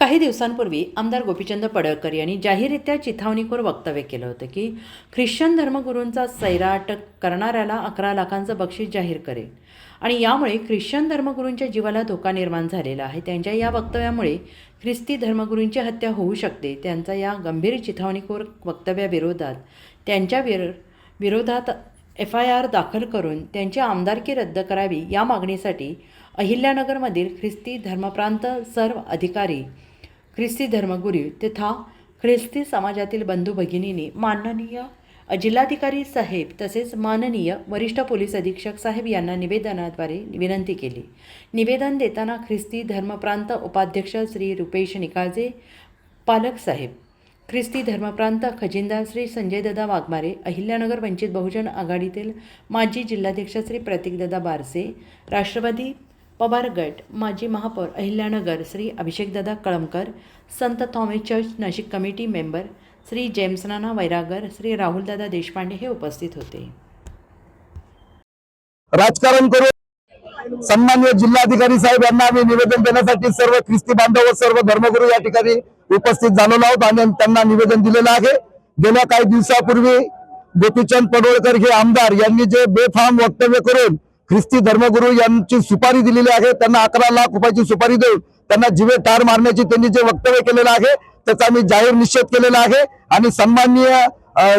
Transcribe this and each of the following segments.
काही दिवसांपूर्वी आमदार गोपीचंद पडळकर यांनी जाहीररित्या चिथावणीखोर वक्तव्य केलं होतं की ख्रिश्चन धर्मगुरूंचा सैराट करणाऱ्याला अकरा लाखांचं बक्षीस जाहीर करेल. आणि यामुळे ख्रिश्चन धर्मगुरूंच्या जीवाला धोका निर्माण झालेला आहे. त्यांच्या या वक्तव्यामुळे ख्रिस्ती धर्मगुरूंची हत्या होऊ शकते. त्यांचा या गंभीर चिथावणीखोर वक्तव्याविरोधात त्यांच्या विर विरोधात एफ आय आर दाखल करून त्यांची आमदारकी रद्द करावी या मागणीसाठी अहिल्यानगरमधील ख्रिस्ती धर्मप्रांत सर्व अधिकारी ख्रिस्ती धर्मगुरू तथा ख्रिस्ती समाजातील बंधू भगिनींनी माननीय जिल्हाधिकारी साहेब तसेच माननीय वरिष्ठ पोलीस अधीक्षक साहेब यांना निवेदनाद्वारे विनंती केली. निवेदन देताना ख्रिस्ती धर्मप्रांत उपाध्यक्ष श्री रुपेश निकाळजे पालक साहेब ख्रिस्ती धर्मप्रांत खजिनदार श्री संजयदादा वाघमारे अहिल्यानगर वंचित बहुजन आघाडीतील माजी जिल्हाध्यक्ष श्री प्रतीकदादा बारसे राष्ट्रवादी पवार गट माजी महापौर अहिल्यानगर श्री अभिषेकदादा कळमकर संत Thomas church Nashik committee member Shri जेम्सनाना Vairagar Shri राहुलदादा देशपांडे हे उपस्थित होते. राजकारण करून सन्मान्य जिल्हाधिकारी साहेब यांना आम्ही निवेदन देण्यासाठी सर्व ख्रिस्ती बांधव व सर्व धर्मगुरू या ठिकाणी उपस्थित झालेलो आहोत आणि त्यांना निवेदन दिलेलं आहे. गेल्या काही दिवसापूर्वी गोपीचंद पडोळकर हे आमदार यांनी जे बेफाम वक्तव्य करून ख्रिस्ती धर्मगुरू यांची सुपारी दिलेली आहे. त्यांना अकरा लाख रुपयाची सुपारी देऊन त्यांना जिवे ठार मारण्याची त्यांनी जे वक्तव्य केलेलं आहे त्याचा आम्ही जाहीर निषेध केलेला आहे. आणि सन्माननीय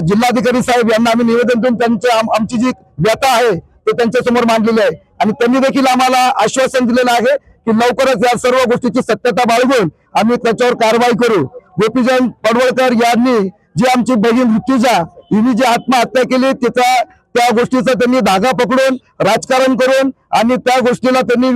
जिल्हाधिकारी साहेब यांना आम्ही निवेदन देऊन त्यांच्या आमची जी व्यथा आहे ते त्यांच्यासमोर मांडलेली आहे. आणि त्यांनी देखील आम्हाला आश्वासन दिलेलं आहे की लवकरच या सर्व गोष्टीची सत्यता बाळगून आम्ही त्याच्यावर कारवाई करू. गोपीचंद पडवळकर यांनी जी आमची बहीण ऋतुजा हिने जी आत्महत्या केली तिचा त्या गोष्टीचा त्यांनी धागा पकडून राजकारण करून आणि त्या गोष्टीला त्यांनी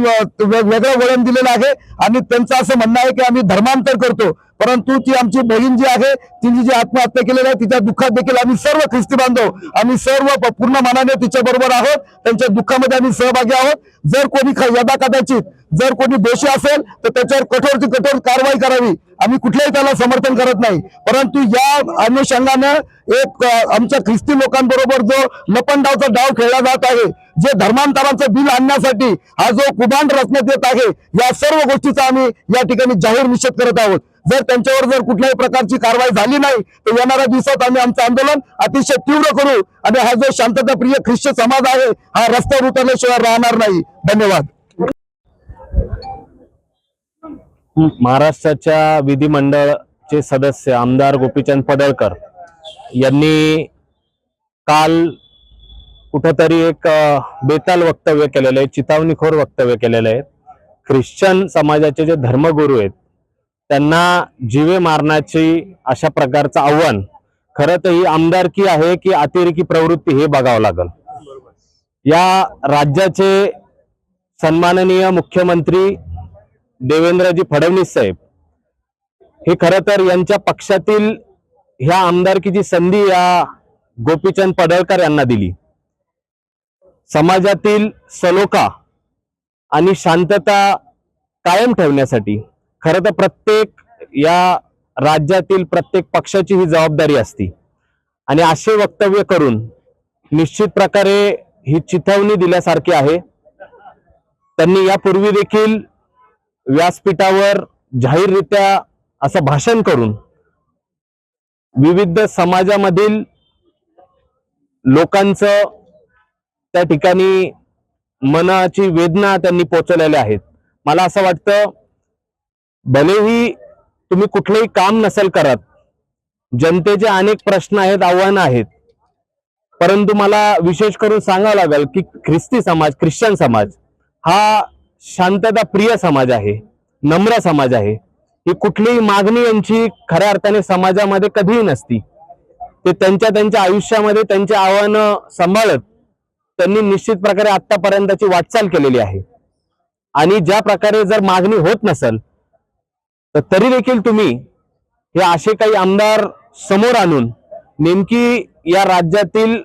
वेगळं वळण दिलेलं आहे. आणि त्यांचं असं म्हणणं आहे की आम्ही धर्मांतर करतो. परंतु ती आमची बहीण जी आहे तिने जी आत्महत्या केलेली आहे तिच्या दुःखात देखील आम्ही सर्व ख्रिस्ती बांधव आम्ही सर्व प- पूर्ण मनाने तिच्या बरोबर आहोत. त्यांच्या दुःखामध्ये आम्ही सहभागी आहोत. जर कोणी यदा कदाचित जर कोणी दोषी असेल तर त्याच्यावर कठोर ती कठोर कारवाई करावी. आम्ही कुठल्याही त्याला समर्थन करत नाही. परंतु या अनुषंगानं एक आमच्या ख्रिस्ती लोकांबरोबर जो लपंडावचा डाव खेळला जात आहे जे धर्मांतराचं बिल आणण्यासाठी हा जो कुभांड रचण्यात येत आहे या सर्व गोष्टीचा आम्ही या ठिकाणी जाहीर निषेध करत आहोत. जर त्यांच्यावर जर कुठल्याही प्रकारची कारवाई झाली नाही तर येणाऱ्या दिवसात आम्ही आमचं आंदोलन अतिशय तीव्र करू आणि हा जो शांतताप्रिय ख्रिश्चन समाज आहे हा रस्त्यावर उतरल्याशिवाय राहणार नाही. धन्यवाद. महाराष्ट्राच्या विधिमंडळचे सदस्य आमदार गोपीचंद पडळकर यांनी काल कुठंतरी एक बेताल वक्तव्य केलेलं आहे चितावणीखोर वक्तव्य केलेलं आहे. ख्रिश्चन समाजाचे जे धर्मगुरू आहेत त्यांना जीवे मारण्याची अशा प्रकारचं आव्हान खरं तर ही आमदारकी आहे की अतिरेकी प्रवृत्ती हे बघावं लागल. या राज्याचे सन्माननीय मुख्यमंत्री देवेंद्रजी फडणवीस साहेब हे खरं तर यांच्या पक्षातील ह्या आमदारकीची संधी या गोपीचंद पडळकर यांना दिली. समाजातील सलोखा आणि शांतता कायम ठेवण्यासाठी खरं तर प्रत्येक या राज्यातील प्रत्येक पक्षाची ही जबाबदारी असती. आणि असे वक्तव्य करून निश्चित प्रकारे ही चिथावणी दिल्यासारखी आहे. त्यांनी यापूर्वी देखील व्यासपीठावर जाहीररित्या असं भाषण करून विविध समाजामधील लोकांचं त्या ठिकाणी मनाची वेदना त्यांनी पोचवलेल्या आहेत. मला असं वाटतं भलेही तुम्ही कुठलंही काम नसेल करत जनतेचे अनेक प्रश्न आहेत आव्हानं आहेत. परंतु मला विशेष करून सांगावं लागेल की ख्रिस्ती समाज ख्रिश्चन समाज हा शांतता प्रिय समाज आहे नम्र समाज आहे. ही कुठलीही मागणी यांची खऱ्या अर्थाने समाजामध्ये कधीही नसती. ते त्यांच्या त्यांच्या आयुष्यामध्ये त्यांची आव्हानं सांभाळत त्यांनी निश्चित प्रकारे आतापर्यंतची वाटचाल केलेली आहे. आणि ज्या प्रकारे जर मागणी होत नसेल तर तरी देखील तुम्ही हे असे काही आमदार समोर आणून नेमकी या राज्यातील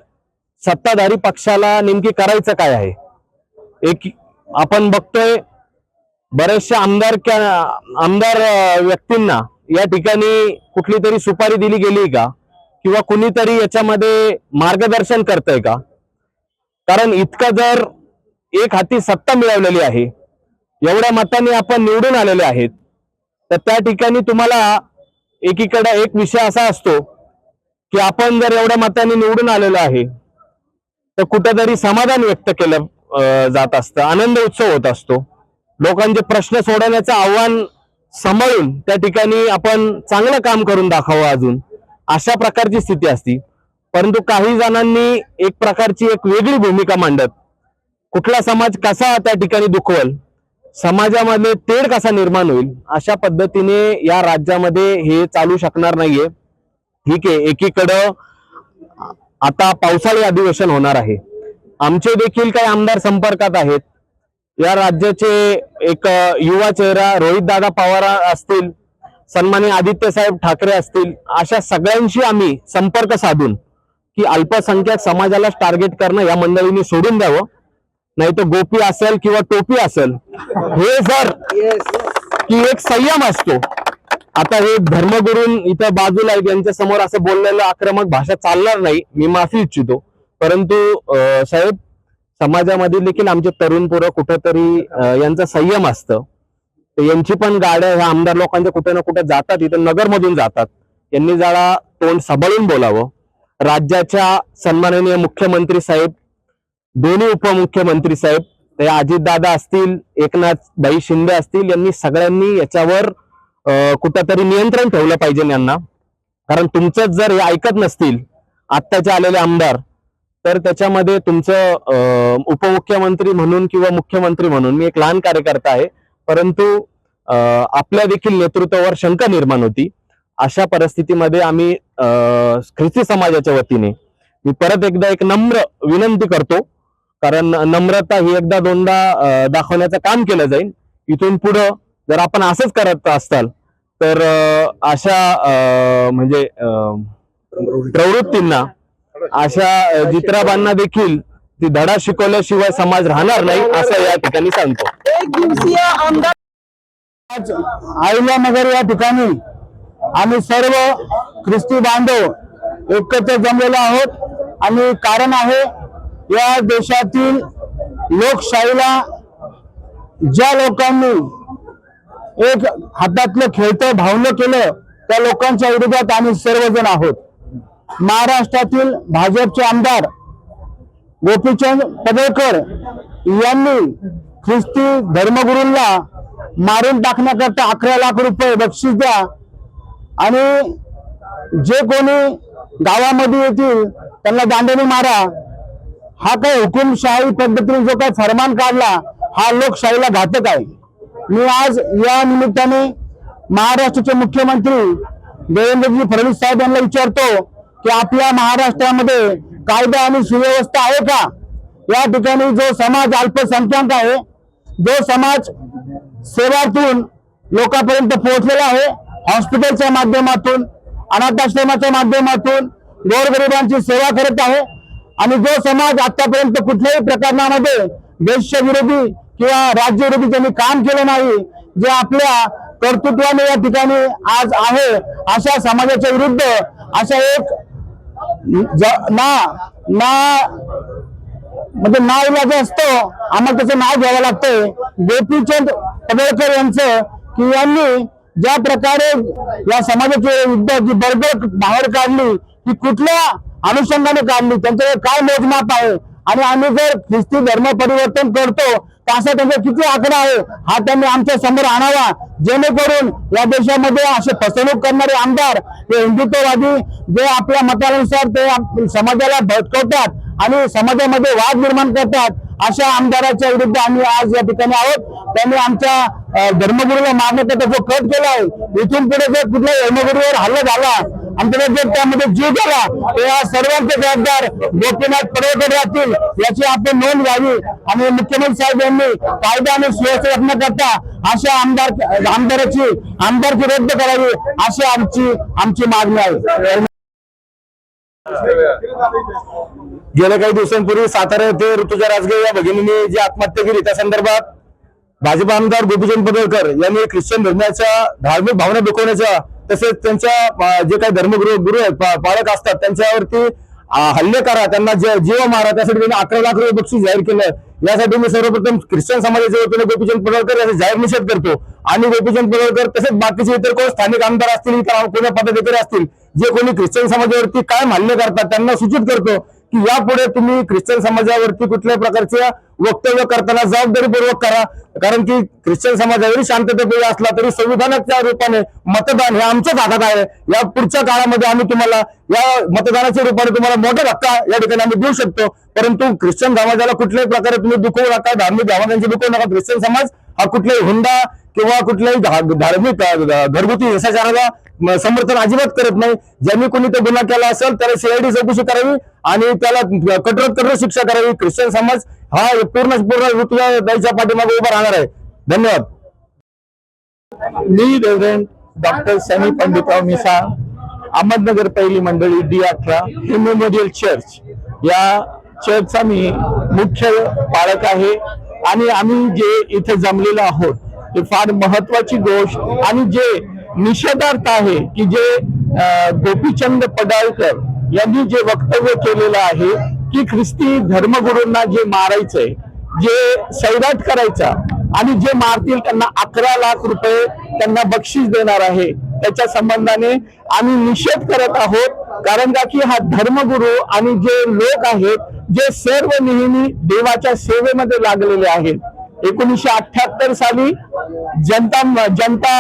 सत्ताधारी पक्षाला नेमकी करायचं काय आहे? एक आपण बघतोय बऱ्याचशा आमदार आमदार व्यक्तींना या ठिकाणी कुठली तरी सुपारी दिली गेली का? किंवा कुणीतरी याच्यामध्ये मार्गदर्शन करतंय का? कारण इतकं जर एक हाती सत्ता मिळवलेली आहे एवढ्या मताने आपण निवडून आलेले आहेत तर त्या ठिकाणी तुम्हाला एकीकडे एक विषय असा असतो की आपण जर एवढ्या मताने निवडून आलेलो आहे तर कुठेतरी समाधान व्यक्त केलं जात असतं आनंद उत्सव होत असतो. लोकांचे प्रश्न सोडवण्याचं आव्हान सांभाळून त्या ठिकाणी आपण चांगलं काम करून दाखवावं अजून. अशा प्रकारची स्थिती असती. परंतु काही जणांनी एक प्रकारची एक वेगळी भूमिका मांडत. कुठला समाज कसा त्या ठिकाणी दुखवल? समाजामध्ये तेढ कसा निर्माण होईल? अशा पद्धतीने या राज्यामध्ये हे चालू शकणार नाहीये. ठीक आहे एकीकडं आता पावसाळी अधिवेशन होणार आहे. आमचे देखील काही आमदार संपर्कात आहेत. या राज्याचे एक युवा चेहरा रोहित दादा पवार असतील सन्मानी आदित्य साहेब ठाकरे असतील अशा सगळ्यांशी आम्ही संपर्क साधून की अल्पसंख्याक समाजालाच टार्गेट करणं या मंडळींनी सोडून द्यावं. नाही तर गोपी असेल किंवा टोपी असेल हे जर की एक संयम असतो. आता हे धर्मगुरून इथं बाजूला यांच्या समोर असं बोललेलं आक्रमक भाषा चालणार नाही मी माफी इच्छितो. परंतु साहेब समाजामध्ये देखील आमचे तरुण पोरं कुठंतरी यांचा संयम असतं. तर यांची पण गाड्या ह्या आमदार लोकांच्या कुठे ना कुठे जातात इथं नगरमधून जातात. यांनी जरा तोंड सांभाळून बोलावं. राज्याच्या सन्माननीय मुख्यमंत्री साहेब दोन्ही उपमुख्यमंत्री साहेब ते अजितदादा असतील एकनाथ बाई शिंदे असतील यांनी सगळ्यांनी याच्यावर कुठंतरी नियंत्रण ठेवलं पाहिजे यांना. कारण तुमचंच जर हे ऐकत नसतील आत्ताचे आलेले आमदार तर त्याच्यामध्ये तुमचं उपमुख्यमंत्री म्हणून किंवा मुख्यमंत्री म्हणून मी एक लहान कार्यकर्ता आहे परंतु आपल्या देखील नेतृत्वावर शंका निर्माण होती. अशा परिस्थितीमध्ये आम्ही अं, ख्रिस्ती समाजाच्या वतीने मी परत एकदा एक नम्र विनंती करतो. कारण नम्रता ही एकदा दोनदा दाखवण्याचं काम केलं जाईल. इथून पुढं जर आपण असंच करत असाल तर अशा अं, म्हणजे अं, प्रवृत्तींना अशा जित्राबांना देखील ती धडा शिकवल्याशिवाय समाज राहणार नाही असं या ठिकाणी सांगतो. आमदार आईला नगर या ठिकाणी आम्ही सर्व ख्रिस्ती बांधव एकत्र जमलेलो आहोत. आणि कारण आहे या देशातील लोकशाहीला ज्या लोकांनी एक हातातलं खेळतं भावलं केलं त्या लोकांच्या विरोधात आम्ही सर्वजण आहोत. महाराष्ट्रातील भाजपचे आमदार गोपीचंद पडळकर यांनी ख्रिस्ती धर्मगुरूंना मारून टाकण्याकरता अकरा लाख रुपये बक्षीस द्या आणि जे कोणी गावामध्ये येतील त्यांना दांडेने मारा. हा काही हुकुमशाही पद्धतीने जो काही फरमान काढला हा लोकशाहीला घातक आहे. मी आज या निमित्ताने महाराष्ट्राचे मुख्यमंत्री देवेंद्रजी फडणवीस साहेब यांना विचारतो की आपल्या महाराष्ट्रामध्ये कायदा आणि सुव्यवस्था आहे का? या ठिकाणी जो समाज अल्पसंख्याक आहे जो समाज सेवातून लोकांपर्यंत पोहोचलेला आहे हॉस्पिटलच्या माध्यमातून अनाथाश्रमाच्या माध्यमातून गोरगरिबांची सेवा करत आहे. आणि जो समाज आतापर्यंत कुठल्याही प्रकरणामध्ये देशविरोधी किंवा राज्यविरोधी त्यांनी काम केलं नाही जे आपल्या कर्तृत्वाने या ठिकाणी आज आहे अशा समाजाच्या विरुद्ध अशा एक ज- ना ना म्हणजे नाव इलाज असतो आम्हाला त्याचं नाव घ्यावं लागतंय. गोपीचंद पडळकर यांचं की यांनी ज्या प्रकारे या समाजाची युद्धाची जी बडबड बाहेर काढली ती कुठल्या अनुषंगाने काढली त्यांच्याकडे काय मोजमाप आहे? आणि आम्ही जर ख्रिस्ती धर्म परिवर्तन करतो तर असा त्यांचा किती आकडा आहे? हा त्यांनी आमच्यासमोर आणावा. जेणेकरून या देशामध्ये असे फसवणूक करणारे आमदार हे हिंदुत्ववादी जे आपल्या मतानुसार ते समाजाला भटकवतात आणि समाजामध्ये वाद निर्माण करतात अशा आमदाराच्या विरुद्ध आम्ही आज या ठिकाणी आहोत. त्यांनी आमच्या धर्मगुरूला मारण्याचा जो कट केला आहे. इथून पुढे जर कुठल्या धर्मगुरूवर हल्ला झाला आमच्याकडे जर त्यामध्ये जीव झाला तर या सर्वांचे जबाबदार गोपीनाथ पडळकर राहतील याची आपण नोंद घ्यावी. आणि मुख्यमंत्री साहेब यांनी कायदा आणि सुव्यवस्था करता अशा आमदार आमदाराची आमदारकी रद्द करावी अशी आमची आमची मागणी आहे. गेल्या काही दिवसांपूर्वी सातारा येथे ऋतुजा राजगे या भगिनीने जी आत्महत्या केली त्या संदर्भात भाजप आमदार गोपीचंद पडळकर यांनी ख्रिश्चन धर्माच्या धार्मिक भावना दुखवण्याच्या तसेच त्यांच्या जे काही धर्मगुरु गुरु आहेत पालक असतात त्यांच्यावरती हल्ले करा त्यांना जे- जीव मारा त्यासाठी त्यांनी अकरा लाख रुपये बक्षीस जाहीर केलं. यासाठी मी सर्वप्रथम ख्रिश्चन समाजाच्या वतीने गोपीचंद पडळकर याचा जाहीर निषेध करतो. आणि गोपीचंद पडळकर तसेच बाकीचे इतर कोण स्थानिक आमदार असतील इतर कोणी पदाधिकारी असतील जे कोणी ख्रिश्चन समाजावरती काय हल्ले करतात त्यांना सूचित करतो की यापुढे तुम्ही ख्रिश्चन समाजावरती कुठल्याही प्रकारचे वक्तव्य करताना जबाबदारीपूर्वक करा. कारण की ख्रिश्चन समाज जरी असला तरी संविधानाच्या रूपाने मतदान हे आमच्याच हातात आहे. या पुढच्या काळामध्ये आम्ही तुम्हाला या मतदानाच्या रूपाने तुम्हाला मोठा धक्का या ठिकाणी आम्ही देऊ शकतो. परंतु ख्रिश्चन समाजाला कुठल्याही प्रकारे तुम्ही दुखवू नका धार्मिक भावनांची दुखवू नका. ख्रिश्चन समाज हा कुठलाही हुंडा किंवा कुठल्याही धा- धार्मिक घरगुती हिंसाचाराला समर्थन अजिबात करत नाही. ज्यांनी कोणी तो गुन्हा केला असेल त्याला सीआयडी चौकशी करावी आणि त्याला कठोर कठोर शिक्षा करावी. ख्रिश्चन समाज हा पूर्ण पूर्ण ऋतुच्या पाठीमागे उभा राहणार आहे. धन्यवाद. मी रेव्हरेंट डॉक्टर सनी पंडितराव मिसाळ अहमदनगर पहिली मंडळी डी अठरा हे मेमोरियल चर्च. या चर्चचा मी मुख्य पालक आहे आणि आम्ही जे इथे जमलेलो आहोत ते फार महत्वाची गोष्ट आणि जे निषेधार्थ आहे की जे गोपीचंद पडाळकर यांनी जे वक्तव्य केलेलं आहे की ख्रिस्ती धर्मगुरूंना जे मारायचंय जे सैराट करायचा आणि जे मारतील त्यांना अकरा लाख रुपये त्यांना बक्षीस देणार आहे त्याच्या संबंधाने आम्ही निषेध करत आहोत. कारण का की हा धर्मगुरू आणि जे लोक आहेत जे सर्व नेहमी देवाच्या सेवेमध्ये लागलेले आहेत एकोणीसशे अठ्याहत्तर साली जनता जनता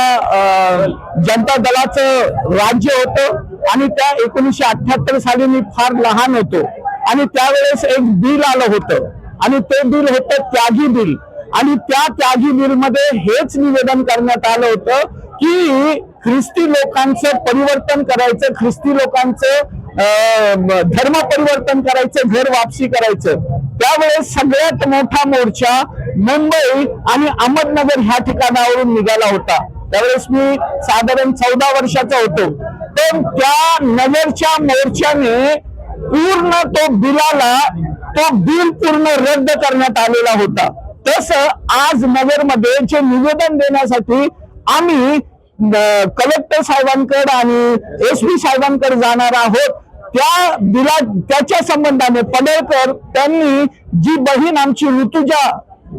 जनता दलाचं राज्य होतं आणि त्या एकोणीसशे अठ्याहत्तर साली मी फार लहान होतो. आणि त्यावेळेस एक बिल आलं होतं. आणि ते बिल होतं त्यागी बिल. आणि त्या त्यागी बिलमध्ये हेच निवेदन करण्यात आलं होतं की ख्रिस्ती लोकांचं परिवर्तन करायचं ख्रिस्ती लोकांचं अं, धर्म परिवर्तन करायचं घर वापसी करायचं. त्यावेळेस सगळ्यात मोठा मोर्चा मुंबई आणि अहमदनगर ह्या ठिकाणावरून निघाला होता. त्यावेळेस मी साधारण चौदा वर्षाचा होतो. पण त्या नगरच्या मोर्चाने पूर्ण तो बिलाला तो बिल पूर्ण रद्द करण्यात आलेला होता. तसं आज नगरमध्ये जे निवेदन देण्यासाठी आम्ही कलेक्टर साहेबांकडे आणि एस पी साहेबांकडे जाणार आहोत. त्या बिला त्याच्या संबंधाने पडळकर त्यांनी जी बहीण आमची ऋतुजा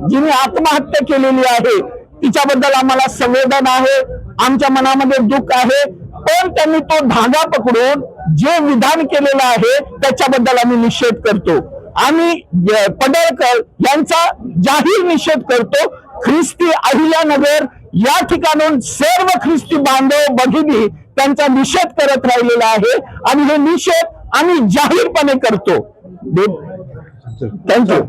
जिने आत्महत्या केलेली आहे तिच्याबद्दल आम्हाला संवेदन आहे आमच्या मनामध्ये दुःख आहे पण त्यांनी तो धागा पकडून जे विधान केलेलं आहे त्याच्याबद्दल आम्ही निषेध करतो. आम्ही पडळकर यांचा जाहीर निषेध करतो ख्रिस्ती अहिल्यानगर या ठिकाणून सर्व ख्रिस्ती बांधव भगिनी त्यांचा निषेध करत राहिलेला आहे. आणि हे निषेध आम्ही जाहीरपणे करतो. थँक्यू